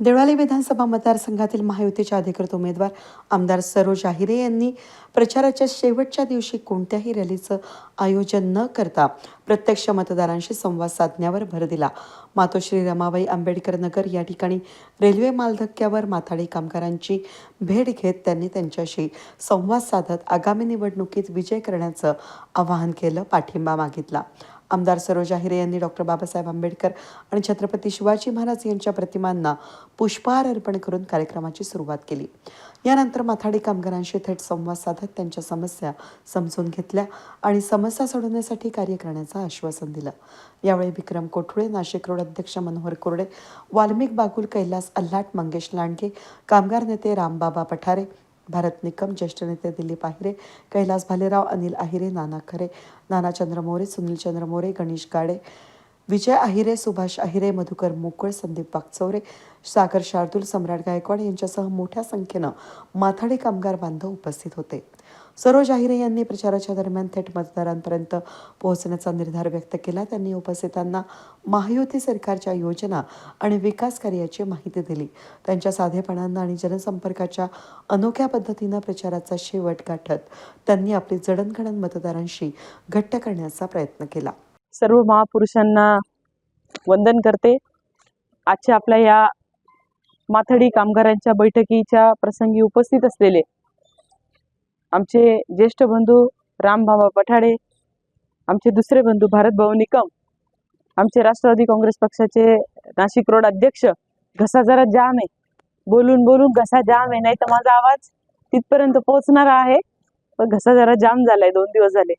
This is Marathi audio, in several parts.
देवळाली विधानसभा मतदारसंघातील महायुतीचे अधिकृत उमेदवार आमदार सरोज आहिरे यांनी प्रचाराच्या शेवटच्या दिवशी कोणत्याही रॅलीचं आयोजन न करता प्रत्यक्ष मतदारांशी संवाद साधण्यावर भर दिला. मातोश्री रमाबाई आंबेडकर नगर या ठिकाणी रेल्वे मालधक्क्यावर माथाडी कामगारांची भेट घेत त्यांनी त्यांच्याशी संवाद साधत आगामी निवडणुकीत विजय करण्याचं आवाहन केलं पाठिंबा मागितला. आमदार सरोज आहिरे यांनी डॉक्टर बाबासाहेब आंबेडकर आणि छत्रपती शिवाजी महाराज यांच्या प्रतिमांना पुष्पहार अर्पण करून कार्यक्रमाची सुरुवात केली. यानंतर माथाडी कामगारांशी थेट संवाद साधत त्यांच्या समस्या समजून घेतल्या आणि समस्या सोडवण्यासाठी कार्य करण्याचं आश्वासन दिलं. यावेळी विक्रम कोठुळे नाशिक रोड अध्यक्ष मनोहर कोरडे वाल्मिक बागुल कैलास अल्हाट मंगेश लांडगे कामगार नेते रामबाबा पठारे भारत निकम ज्येष्ठ नेते दिलीप आहिरे कैलास भालेराव अनिल आहिरे नाना खरे नाना चंद्र मोरे सुनील चंद्र मोरे गणेश गाडे विजय आहिरे सुभाष आहिरे मधुकर मोकळ संदीप वागचौरे सागर शार्दूल सम्राट गायकवाड यांच्यासह मोठ्या संख्येनं माथाडी कामगार बांधव उपस्थित होते. सरोज आहिरे यांनी प्रचाराच्या दरम्यान थेट मतदारांपर्यंत पोहोचण्याचा निर्धार व्यक्त केला. त्यांनी उपस्थितांना महायुती सरकारच्या योजना आणि विकास कार्याची माहिती दिली. त्यांच्या साधेपणानं आणि जनसंपर्काच्या अनोख्या पद्धतीनं प्रचाराचा शेवट गाठत त्यांनी आपली जडणघडण मतदारांशी घट्ट करण्याचा प्रयत्न केला. सर्व महापुरुषांना वंदन करते. आजच्या आपल्या या माथडी कामगारांच्या बैठकीच्या प्रसंगी उपस्थित असलेले आमचे ज्येष्ठ बंधू रामबाबा पठाडे आमचे दुसरे बंधू भारत भाऊ निकम आमचे राष्ट्रवादी काँग्रेस पक्षाचे नाशिक रोड अध्यक्ष घसा जरा जाम आहे. बोलून बोलून घसा जाम आहे नाही तर माझा आवाज तिथपर्यंत पोहोचणारा आहे. पण घसा जरा जाम झालाय दोन दिवस झाले.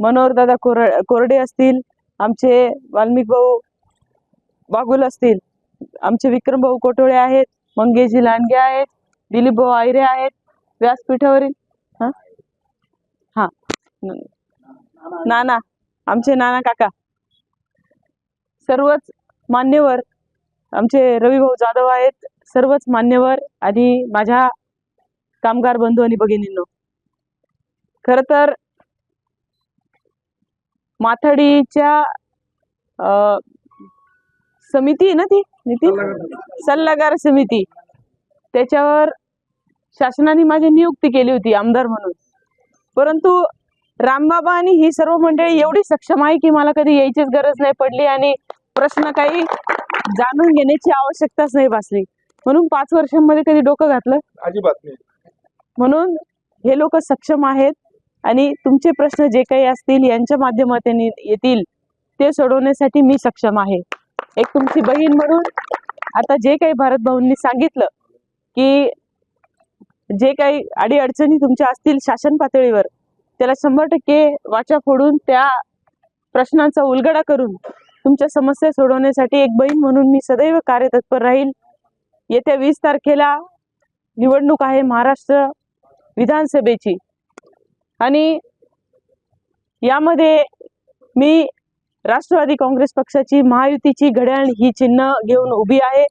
मनोहर दादा कोर कोरडे असतील आमचे वाल्मिक भाऊ बागुल असतील आमचे विक्रम भाऊ कोटोळे आहेत मंगेशजी लांडगे आहेत दिलीप भाऊ आयरे आहेत व्यासपीठावरील? हा? हा. न- नाना आमचे नाना काका. सर्वच मान्यवर आमचे रविभाऊ जाधव आहेत. सर्वच मान्यवर आणि माझ्या कामगार बंधू आणि भगिनींनो. खरं तर माथाडीच्या अ, समिती ना ती? नितीन? सल्लागार समिती. त्याच्यावर शासनाने माझी नियुक्ती केली होती आमदार म्हणून. परंतु रामबाबा आणि ही सर्व मंडळी एवढी सक्षम आहे की मला कधी यायचीच गरज नाही पडली आणि प्रश्न काही जाणून घेण्याची आवश्यकताच नाही भासली. म्हणून पाच वर्षांमध्ये कधी डोकं घातलं? अजिबात नाही. म्हणून हे लोक सक्षम आहेत आणि तुमचे प्रश्न जे काही असतील यांच्या माध्यमातून येतील ते सोडवण्यासाठी मी सक्षम आहे. एक तुमची बहीण म्हणून आता जे काही भारत भाऊंनी सांगितलं की जे काही अडीअडचणी तुमच्या असतील शासन पातळीवर त्याला शंभर टक्के वाचा फोडून त्या प्रश्नांचा उलगडा करून तुमच्या समस्या सोडवण्यासाठी एक बहीण म्हणून मी सदैव कार्यतत्पर राहील. येत्या वीस तारखेला निवडणूक आहे महाराष्ट्र विधानसभेची. आणि यामध्ये मी राष्ट्रवादी काँग्रेस पक्षाची महायुतीची घड्याळ ही चिन्ह घेऊन उभी आहे.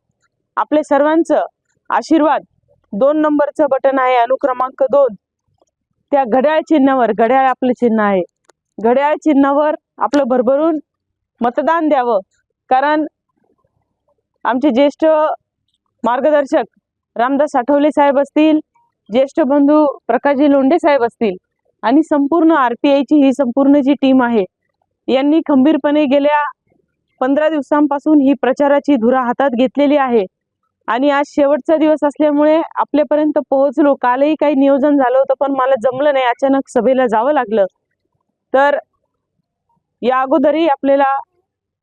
आपले सर्वांचं आशीर्वाद दोन नंबरचं बटन आहे अनुक्रमांक दोन. त्या घड्याळ चिन्हावर घड्याळ आपलं चिन्ह आहे. घड्याळ चिन्हावर आपलं भरभरून मतदान द्यावं. कारण आमचे ज्येष्ठ मार्गदर्शक रामदास आठवले साहेब असतील ज्येष्ठ बंधू प्रकाशजी लोंढे साहेब असतील आणि संपूर्ण आर पी आयची ही संपूर्ण जी टीम आहे यांनी खंबीरपणे गेल्या पंधरा दिवसांपासून ही प्रचाराची धुरा हातात घेतलेली आहे. आणि आज शेवटचा दिवस असल्यामुळे आपल्यापर्यंत पोहोचलो. कालही काही नियोजन झालं होतं पण मला जमलं नाही. अचानक सभेला जावं लागलं. तर या अगोदरही आपल्याला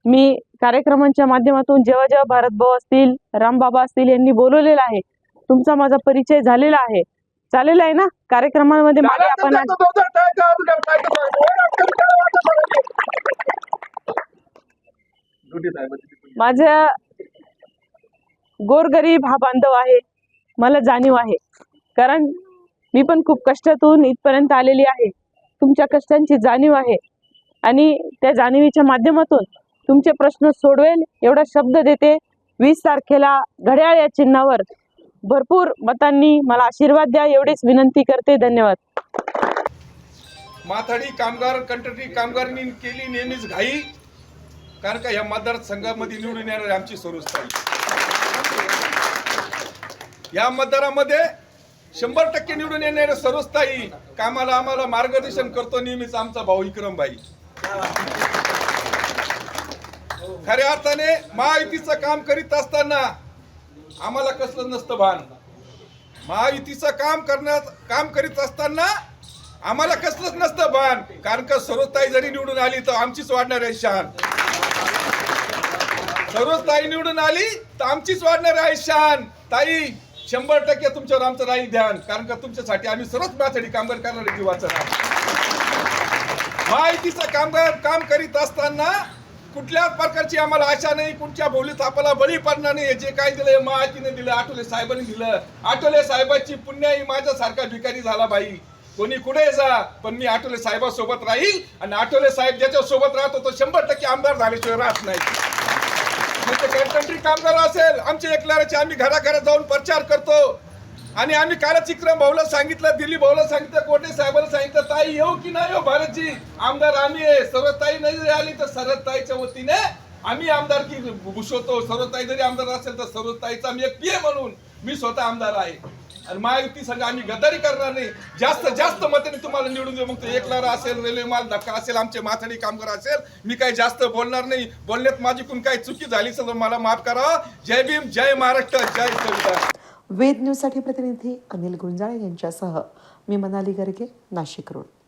मी कार्यक्रमांच्या माध्यमातून जेव्हा जेव्हा भारत भाऊ असतील रामबाबा असतील यांनी बोलवलेलं आहे. तुमचा माझा परिचय झालेला आहे. चालेला आहे ना? कार्यक्रमामध्ये मागे आपण माझ्या गोरगरीब हा बांधव आहे. मला जाणीव आहे. कारण मी पण खूप कष्टातून इथपर्यंत आलेली आहे. तुमच्या कष्टांची जाणीव आहे. आणि त्या जाणीवीच्या माध्यमातून तुमचे प्रश्न सोडवेल एवढा शब्द देते. वीस तारखेला घड्याळ या चिन्हावर भरपूर मतांनी मला आशीर्वाद द्या. एवढीच विनंती करते. धन्यवाद. माथाडी कामगार कंत्राटी कामगारांनी केली नेहमीच घाई. कारण का या मतदारसंघामध्ये निवडून येणार आमची सुरूच या मतदारामध्ये शंभर टक्के निवडून येणारे सर्वस्थायी कामाला आम्हाला मार्गदर्शन करतो नेहमीच आमचा भाऊ विक्रमबाई खऱ्या अर्थाने महायुतीचं काम करीत असताना आम्हाला कसलं नसतं भान. महायुतीचं काम करण्यात काम करीत असताना आम्हाला कसलंच नसतं भान. कारण का सर्वताई जरी निवडून आली तर आमचीच वाढणार आहे शान. सर्वच ताई निवडून आली तर आमचीच वाढणार आहे शान. ताई शंभर टक्के तुमच्यावर आमचं राहील ध्यान. कारण का तुमच्यासाठी आम्ही सर्वच माझ्यासाठी कामगार करणारे जीवाचं राहतो माहितीचं कामगार काम करीत असताना कुठल्याच प्रकारची आम्हाला आशा नाही कुठच्या बोलीत आपल्याला बळी पडणार नाही जे काय दिलं महातीने दिलं आठवले साहेबांनी दिलं. आठवले साहेबाची पुण्याही माझ्यासारखा भिकारी झाला बाई. कोणी कुठे जा पण मी आठवले साहेबासोबत राहील. आणि आठवले साहेब ज्याच्या सोबत राहतो तो शंभर टक्के आमदार झाल्याशिवाय राहत नाही. म्हणजे कंट्री कामगार असेल. आमच्या एकल्याचे आम्ही घराघरात जाऊन प्रचार करतो. आणि आम्ही कालच विक्रम भाऊला सांगितलं दिलीप भाऊला सांगितलं कोटे साहेबाला सांगितलं ताई येऊ की नाही येऊ भारतजी? आमदार आम्ही आहे. सर्व ताई नाही आली तर सर्व ताईच्या वतीने आम्ही आमदार की भूषवतो. सर्व ताई जरी आमदार असेल तर सर्व ताईचा आम्ही एक पी म्हणून. मी स्वतः आमदार आहे. आणि महायुती संघ आम्ही गद्दारी करणार नाही. जास्त जास्त मताने तुम्हाला निवडून देऊ. मग ते एकलारा असेल रेल्वे माल धक्का असेल आमचे माथाडी कामगार असेल मी काही जास्त बोलणार नाही. बोलण्यात माझी कोण काही चुकी झाली तर मला माफ करा. जय भीम जय महाराष्ट्र जय संविधान. वेद न्यूजसाठी प्रतिनिधी अनिल गुंजाळे यांच्यासह मी मनाली गर्गे नाशिक रोड